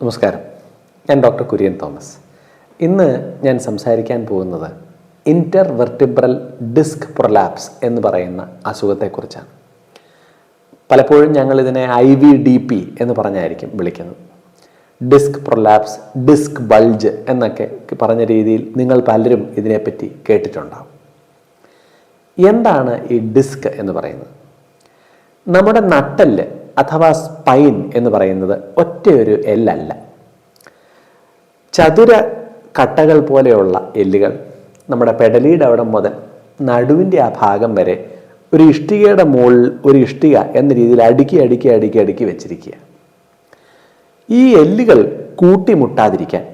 നമസ്കാരം. ഞാൻ doctor Kurian Thomas. ഇന്ന് ഞാൻ സംസാരിക്കാൻ പോകുന്നത് ഇന്റർ വെർട്ടിബ്രൽ ഡിസ്ക് പ്രൊലാപ്സ് എന്ന് പറയുന്ന അസുഖത്തെക്കുറിച്ചാണ്. പലപ്പോഴും ഞങ്ങൾ ഇതിനെ ഐ വി ഡി പി എന്ന് പറഞ്ഞായിരിക്കും വിളിക്കുന്നത്. ഡിസ്ക് പ്രൊലാപ്സ് ഡിസ്ക് ബൾജ് എന്നൊക്കെ പറഞ്ഞ രീതിയിൽ നിങ്ങൾ പലരും ഇതിനെപ്പറ്റി കേട്ടിട്ടുണ്ടാവും. എന്താണ് ഈ ഡിസ്ക് എന്ന് പറയുന്നത്? നമ്മുടെ നട്ടൽ അഥവാ സ്പൈൻ എന്ന് പറയുന്നത് ഒറ്റയൊരു എല്ലല്ല ചതുര കട്ടകൾ പോലെയുള്ള എല്ലുകൾ നമ്മുടെ പെടലിയുടെ അവിടെ മുതൽ നടുവിന്റെ ആ ഭാഗം വരെ ഒരു ഇഷ്ടികയുടെ മുകളിൽ ഒരു ഇഷ്ടിക എന്ന രീതിയിൽ അടുക്കി അടുക്കി അടുക്കി അടുക്കി വെച്ചിരിക്കുക. ഈ എല്ലുകൾ കൂട്ടിമുട്ടാതിരിക്കാൻ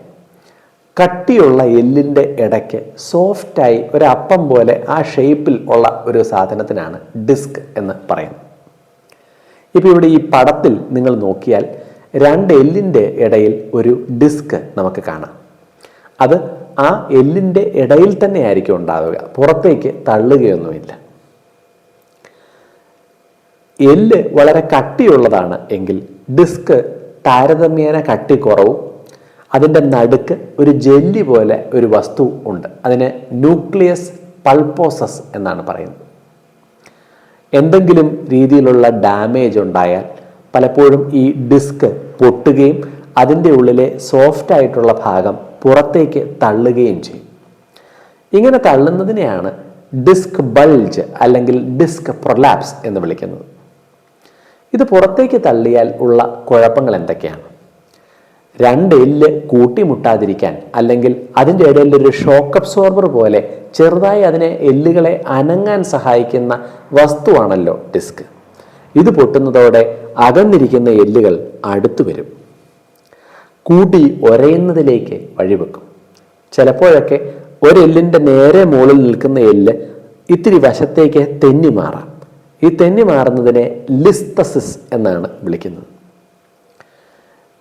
കട്ടിയുള്ള എല്ലിന്റെ ഇടയ്ക്ക് സോഫ്റ്റായി ഒരു അപ്പം പോലെ ആ ഷേപ്പിൽ ഉള്ള ഒരു സാധനത്തിനാണ് ഡിസ്ക് എന്ന് പറയുന്നത്. ഇപ്പോൾ ഇവിടെ ഈ പടത്തിൽ നിങ്ങൾ നോക്കിയാൽ രണ്ട് എല്ലിന്റെ ഇടയിൽ ഒരു ഡിസ്ക് നമുക്ക് കാണാം. അത് ആ എല്ലിന്റെ ഇടയിൽ തന്നെ ആയിരിക്കും ഉണ്ടാവുക. പുറത്തേക്ക് തള്ളുകയൊന്നുമില്ല. എല്ല് വളരെ കട്ടിയുള്ളതാണ് എങ്കിൽ ഡിസ്ക് താരതമ്യേന കട്ടി കുറവും അതിന്റെ നടുക്ക് ഒരു ജെല്ലി പോലെ ഒരു വസ്തു ഉണ്ട്. അതിന് ന്യൂക്ലിയസ് പൾപ്പോസസ് എന്നാണ് പറയുന്നത്. എന്തെങ്കിലും രീതിയിലുള്ള ഡാമേജ് ഉണ്ടായാൽ പലപ്പോഴും ഈ ഡിസ്ക് പൊട്ടുകയും അതിന്റെ ഉള്ളിലെ സോഫ്റ്റ് ആയിട്ടുള്ള ഭാഗം പുറത്തേക്ക് തള്ളുകയും ചെയ്യും. ഇങ്ങനെ തള്ളുന്നതിനെയാണ് ഡിസ്ക് ബൾജ് അല്ലെങ്കിൽ ഡിസ്ക് പ്രൊലാപ്സ് എന്ന് വിളിക്കുന്നത്. ഇത് പുറത്തേക്ക് തള്ളിയാൽ ഉള്ള കുഴപ്പങ്ങൾ എന്തൊക്കെയാണ്? രണ്ട് എല്ല് കൂട്ടിമുട്ടാതിരിക്കാൻ അല്ലെങ്കിൽ അതിന്റെ ഇടയിൽ ഒരു ഷോക്ക് അബ്സോർബർ പോലെ ചെറുതായി അതിനെ എല്ലുകളെ അനങ്ങാൻ സഹായിക്കുന്ന വസ്തുവാണല്ലോ ഡിസ്ക്. ഇത് പൊട്ടുന്നതോടെ അകന്നിരിക്കുന്ന എല്ലുകൾ അടുത്തു വരും. കൂട്ടി ഒരയുന്നതിലേക്ക് വഴിവെക്കും. ചിലപ്പോഴൊക്കെ ഒരെല്ലിന്റെ നേരെ മുകളിൽ നിൽക്കുന്ന എല്ല് ഇത്തിരി വശത്തേക്ക് തെന്നി മാറാം. ഈ തെന്നി മാറുന്നതിനെ ലിസ്തസിസ് എന്നാണ് വിളിക്കുന്നത്.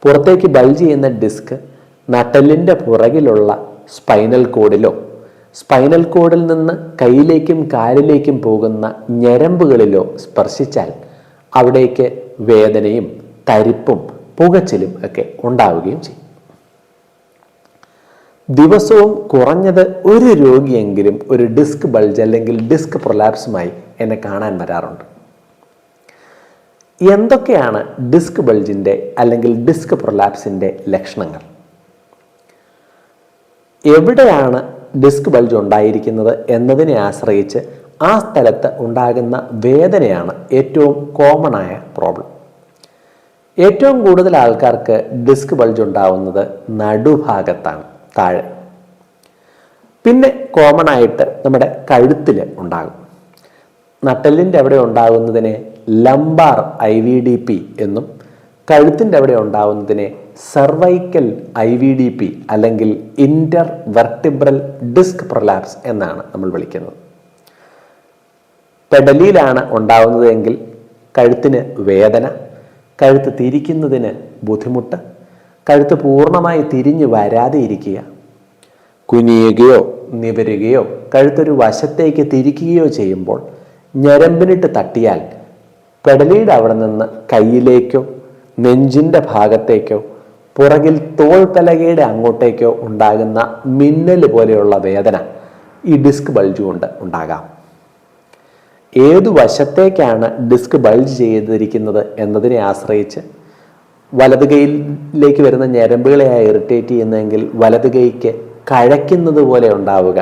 പുറത്തേക്ക് ബൾജ് ചെയ്യുന്ന ഡിസ്ക് നട്ടലിന്റെ പുറകിലുള്ള സ്പൈനൽ കോഡിലോ സ്പൈനൽ കോഡിൽ നിന്ന് കൈയിലേക്കും കാലിലേക്കും പോകുന്ന ഞരമ്പുകളിലോ സ്പർശിച്ചാൽ അവിടേക്ക് വേദനയും തരിപ്പും പുകച്ചിലും ഒക്കെ ഉണ്ടാവുകയും ചെയ്യും. ദിവസവും കുറഞ്ഞത് ഒരു രോഗിയെങ്കിലും ഒരു ഡിസ്ക് ബൾജ് അല്ലെങ്കിൽ ഡിസ്ക് പ്രൊലാപ്സുമായി എന്നെ കാണാൻ വരാറുണ്ട്. എന്തൊക്കെയാണ് ഡിസ്ക് ബൾജിന്റെ അല്ലെങ്കിൽ ഡിസ്ക് പ്രൊലാപ്സിന്റെ ലക്ഷണങ്ങൾ? എവിടെയാണ് ഡിസ്ക് ബൾജ് ഉണ്ടായിരിക്കുന്നത് എന്നതിനെ ആശ്രയിച്ച് ആ സ്ഥലത്ത് ഉണ്ടാകുന്ന വേദനയാണ് ഏറ്റവും കോമൺ ആയ പ്രോബ്ലം. ഏറ്റവും കൂടുതൽ ആൾക്കാർക്ക് ഡിസ്ക് ബൾജ് ഉണ്ടാവുന്നത് നടുഭാഗത്താണ് താഴെ. പിന്നെ കോമൺ ആയിട്ട് നമ്മുടെ കഴുത്തിൽ ഉണ്ടാകും. നട്ടലിന്റെ അവിടെ ഉണ്ടാകുന്നതിനെ lumbar I V D P എന്നും കഴുത്തിന്റെ അവിടെ ഉണ്ടാകുന്നതിനെ cervical I V D P അല്ലെങ്കിൽ ഇന്റർ വെർട്ടിബ്രൽ ഡിസ്ക് പ്രൊലാപ്സ് എന്നാണ് നമ്മൾ വിളിക്കുന്നത്. പെഡലിയിലാണ് ഉണ്ടാവുന്നതെങ്കിൽ കഴുത്തിന് വേദന കഴുത്ത് തിരിക്കുന്നതിന് ബുദ്ധിമുട്ട് കഴുത്ത് പൂർണമായി തിരിഞ്ഞു വരാതെ ഇരിക്കുക കുനിയുകയോ നിവരുകയോ കഴുത്തൊരു വശത്തേക്ക് തിരിക്കുകയോ ചെയ്യുമ്പോൾ ഞരമ്പിനിട്ട് തട്ടിയാൽ പെടലിയുടെ അവിടെ നിന്ന് കയ്യിലേക്കോ നെഞ്ചിന്റെ ഭാഗത്തേക്കോ പുറകിൽ തോൾ പലകയുടെ അങ്ങോട്ടേക്കോ ഉണ്ടാകുന്ന മിന്നൽ പോലെയുള്ള വേദന ഈ ഡിസ്ക് ബൾജ് കൊണ്ട് ഉണ്ടാകാം. ഏതു വശത്തേക്കാണ് ഡിസ്ക് ബൾജ് ചെയ്തിരിക്കുന്നത് എന്നതിനെ ആശ്രയിച്ച് വലത് കൈയിലേക്ക് വരുന്ന ഞരമ്പുകളെ ഇറിറ്റേറ്റ് ചെയ്യുന്നതെങ്കിൽ വലത് കൈക്ക് കഴയ്ക്കുന്നത് പോലെ ഉണ്ടാവുക.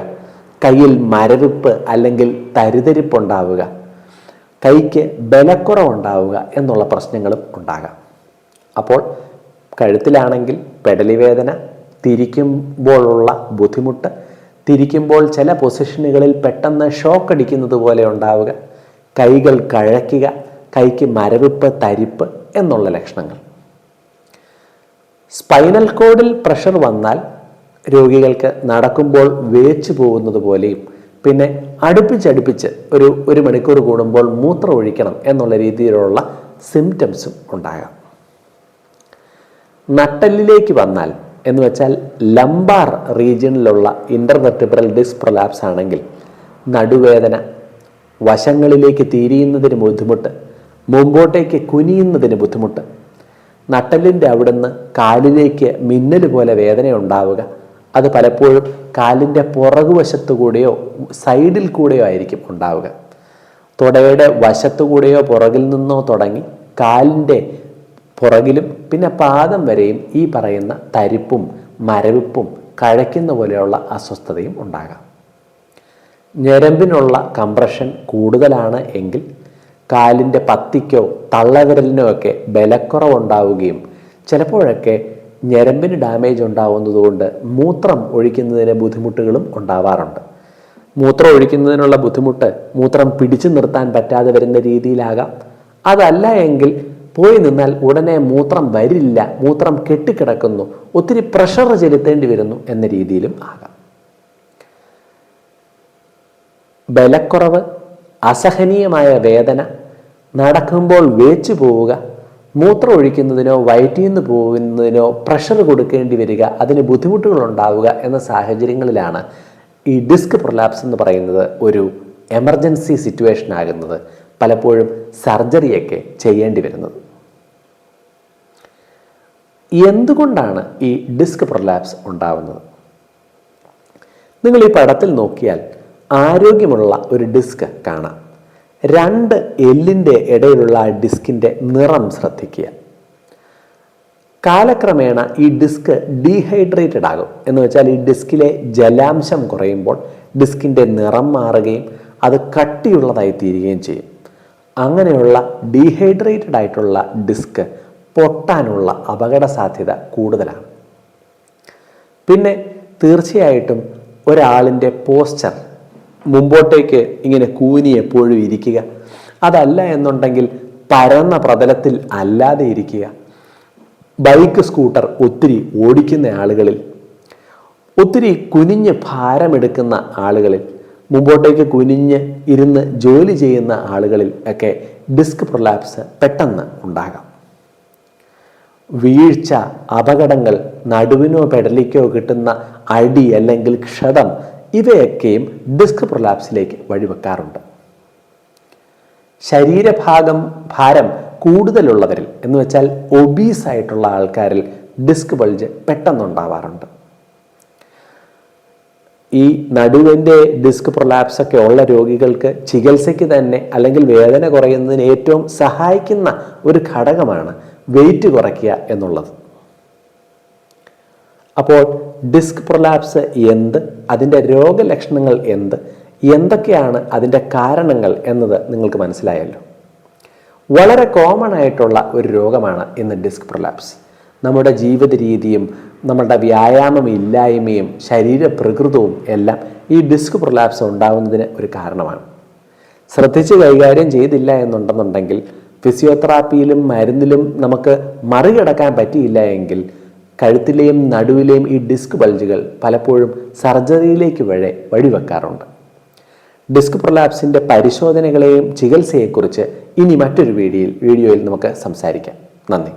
കയ്യിൽ മരവിപ്പ് അല്ലെങ്കിൽ തരിതരിപ്പ് ഉണ്ടാവുക. കൈക്ക് ബലക്കുറവുണ്ടാവുക എന്നുള്ള പ്രശ്നങ്ങളും ഉണ്ടാകാം. അപ്പോൾ കഴുത്തിലാണെങ്കിൽ പെടലി വേദന തിരിക്കുമ്പോഴുള്ള ബുദ്ധിമുട്ട് തിരിക്കുമ്പോൾ ചില പൊസിഷനുകളിൽ പെട്ടെന്ന് ഷോക്ക് അടിക്കുന്നത് പോലെ ഉണ്ടാവുക കൈകൾ കഴയ്ക്കുക കൈക്ക് മരവിപ്പ് തരിപ്പ് എന്നുള്ള ലക്ഷണങ്ങൾ. സ്പൈനൽ കോഡിൽ പ്രഷർ വന്നാൽ രോഗികൾക്ക് നടക്കുമ്പോൾ വേച്ചു പോകുന്നത് പോലെയും പിന്നെ അടുപ്പിച്ചടുപ്പിച്ച് ഒരു ഒരു മണിക്കൂർ കൂടുമ്പോൾ മൂത്രം ഒഴിക്കണം എന്നുള്ള രീതിയിലുള്ള സിംറ്റംസും ഉണ്ടാകാം. നട്ടലിലേക്ക് വന്നാൽ എന്ന് വെച്ചാൽ ലംബാർ റീജിയനിലുള്ള ഇന്റർവെർട്ടിബ്രൽ ഡിസ്ക് പ്രൊലാപ്സ് ആണെങ്കിൽ നടുവേദന വശങ്ങളിലേക്ക് തിരിയുന്നതിന് ബുദ്ധിമുട്ട് മുമ്പോട്ടേക്ക് കുനിയുന്നതിന് ബുദ്ധിമുട്ട് നട്ടലിന്റെ അവിടുന്ന് കാലിലേക്ക് മിന്നൽ പോലെ വേദന ഉണ്ടാവുക. അത് പലപ്പോഴും കാലിന്റെ പുറകുവശത്തു കൂടെയോ സൈഡിൽ കൂടെയോ ആയിരിക്കും ഉണ്ടാവുക. തുടയുടെ വശത്തു കൂടെയോ പുറകിൽ നിന്നോ തുടങ്ങി കാലിന്റെ പുറകിലും പിന്നെ പാദം വരെയും ഈ പറയുന്ന തരിപ്പും മരവിപ്പും കഴയ്ക്കുന്ന പോലെയുള്ള അസ്വസ്ഥതയും ഉണ്ടാകാം. ഞരമ്പിനുള്ള കംപ്രഷൻ കൂടുതലാണ് എങ്കിൽ കാലിന്റെ പത്തിക്കോ തള്ളവിരലിനോ ഒക്കെ ബലക്കുറവുണ്ടാവുകയും ചിലപ്പോഴൊക്കെ ഞരമ്പിന് ഡാമേജ് ഉണ്ടാവുന്നതുകൊണ്ട് മൂത്രം ഒഴിക്കുന്നതിന് ബുദ്ധിമുട്ടുകളും ഉണ്ടാവാറുണ്ട്. മൂത്രം ഒഴിക്കുന്നതിനുള്ള ബുദ്ധിമുട്ട് മൂത്രം പിടിച്ചു നിർത്താൻ പറ്റാതെ വരുന്ന രീതിയിലാകാം. അതല്ല എങ്കിൽ പോയി നിന്നാൽ ഉടനെ മൂത്രം വരില്ല മൂത്രം കെട്ടിക്കിടക്കുന്നു ഒത്തിരി പ്രഷർ ചെലുത്തേണ്ടി വരുന്നു എന്ന രീതിയിലും ആകാം. ബലക്കുറവ് അസഹനീയമായ വേദന നടക്കുമ്പോൾ വേച്ചു പോവുക മൂത്രം ഒഴിക്കുന്നതിനോ വയറ്റിൽ നിന്ന് പോകുന്നതിനോ പ്രഷർ കൊടുക്കേണ്ടി വരിക അതിന് ബുദ്ധിമുട്ടുകൾ ഉണ്ടാവുക എന്ന സാഹചര്യങ്ങളിലാണ് ഈ ഡിസ്ക് പ്രൊലാപ്സ് എന്ന് പറയുന്നത് ഒരു എമർജൻസി സിറ്റുവേഷൻ ആകുന്നത്. പലപ്പോഴും സർജറിയൊക്കെ ചെയ്യേണ്ടി വരുന്നത്. എന്തുകൊണ്ടാണ് ഈ ഡിസ്ക് പ്രൊലാപ്സ് ഉണ്ടാവുന്നത്? നിങ്ങൾ ഈ പടത്തിൽ നോക്കിയാൽ ആരോഗ്യമുള്ള ഒരു ഡിസ്ക് കാണാം. രണ്ട് എല്ലിന്റെ ഇടയിലുള്ള ആ ഡിസ്കിന്റെ നിറം ശ്രദ്ധിക്കുക. കാലക്രമേണ ഈ ഡിസ്ക് ഡീഹൈഡ്രേറ്റഡ് ആകും. എന്ന് വെച്ചാൽ ഈ ഡിസ്കിലെ ജലാംശം കുറയുമ്പോൾ ഡിസ്കിന്റെ നിറം മാറുകയും അത് കട്ടിയുള്ളതായി തീരുകയും ചെയ്യും. അങ്ങനെയുള്ള ഡീഹൈഡ്രേറ്റഡ് ആയിട്ടുള്ള ഡിസ്ക് പൊട്ടാനുള്ള അപകട സാധ്യത കൂടുതലാണ്. പിന്നെ തീർച്ചയായിട്ടും ഒരാളിന്റെ പോസ്ചർ മുമ്പോട്ടേക്ക് ഇങ്ങനെ കൂനി എപ്പോഴും ഇരിക്കുക. അതല്ല എന്നുണ്ടെങ്കിൽ പരന്ന പ്രതലത്തിൽ അല്ലാതെ ഇരിക്കുക. ബൈക്ക് സ്കൂട്ടർ ഒത്തിരി ഓടിക്കുന്ന ആളുകളിൽ ഒത്തിരി കുനിഞ്ഞ് ഭാരമെടുക്കുന്ന ആളുകളിൽ മുമ്പോട്ടേക്ക് കുനിഞ്ഞ് ഇരുന്ന് ജോലി ചെയ്യുന്ന ആളുകളിൽ ഒക്കെ ഡിസ്ക് പ്രൊലാപ്സ് പെട്ടെന്ന് ഉണ്ടാകാം. വീഴ്ച അപകടങ്ങൾ നടുവിനോ പെടലിക്കോ കിട്ടുന്ന അടി അല്ലെങ്കിൽ ക്ഷതം ഇവയൊക്കെയും ഡിസ്ക് പ്രൊലാപ്സിലേക്ക് വഴിവെക്കാറുണ്ട്. ശരീരഭാഗം ഭാരം കൂടുതലുള്ളവരിൽ എന്ന് വെച്ചാൽ ഒബീസ് ആയിട്ടുള്ള ആൾക്കാരിൽ ഡിസ്ക് ബൾജ് പെട്ടെന്നുണ്ടാവാറുണ്ട്. ഈ നടുവിന്റെ ഡിസ്ക് പ്രൊലാപ്സ് ഒക്കെ ഉള്ള രോഗികൾക്ക് ചികിത്സയ്ക്ക് തന്നെ അല്ലെങ്കിൽ വേദന കുറയുന്നതിന് ഏറ്റവും സഹായിക്കുന്ന ഒരു ഘടകമാണ് വെയിറ്റ് കുറയ്ക്കുക എന്നുള്ളത്. അപ്പോൾ ഡിസ്ക് പ്രൊലാപ്സ് എന്ത്? അതിന്റെ രോഗലക്ഷണങ്ങൾ എന്ത്? എന്തൊക്കെയാണ് അതിന്റെ കാരണങ്ങൾ എന്നത് നിങ്ങൾക്ക് മനസ്സിലായല്ലോ. വളരെ കോമൺ ആയിട്ടുള്ള ഒരു രോഗമാണ് ഇന്ന് ഡിസ്ക് പ്രൊലാപ്സ് നമ്മുടെ ജീവിത രീതിയും നമ്മുടെ വ്യായാമം ഇല്ലായ്മയും ശരീരപ്രകൃതവും എല്ലാം ഈ ഡിസ്ക് പ്രൊലാപ്സ് ഉണ്ടാകുന്നതിന് ഒരു കാരണമാണ്. ശ്രദ്ധിച്ച് കൈകാര്യം ചെയ്തില്ല എന്നുണ്ടെന്നുണ്ടെങ്കിൽ ഫിസിയോതെറാപ്പിയിലും മരുന്നിലും നമുക്ക് മറികടക്കാൻ പറ്റിയില്ല എങ്കിൽ കഴുത്തിലെയും നടുവിലെയും ഈ ഡിസ്ക് ബൾജുകൾ പലപ്പോഴും സർജറിയിലേക്ക് വഴി വഴിവെക്കാറുണ്ട്. ഡിസ്ക് പ്രൊലാപ്സിന്റെ പരിശോധനകളെയും ചികിത്സയെക്കുറിച്ച് ഇനി മറ്റൊരു വീഡിയോയിൽ വീഡിയോയിൽ നമുക്ക് സംസാരിക്കാം. നന്ദി.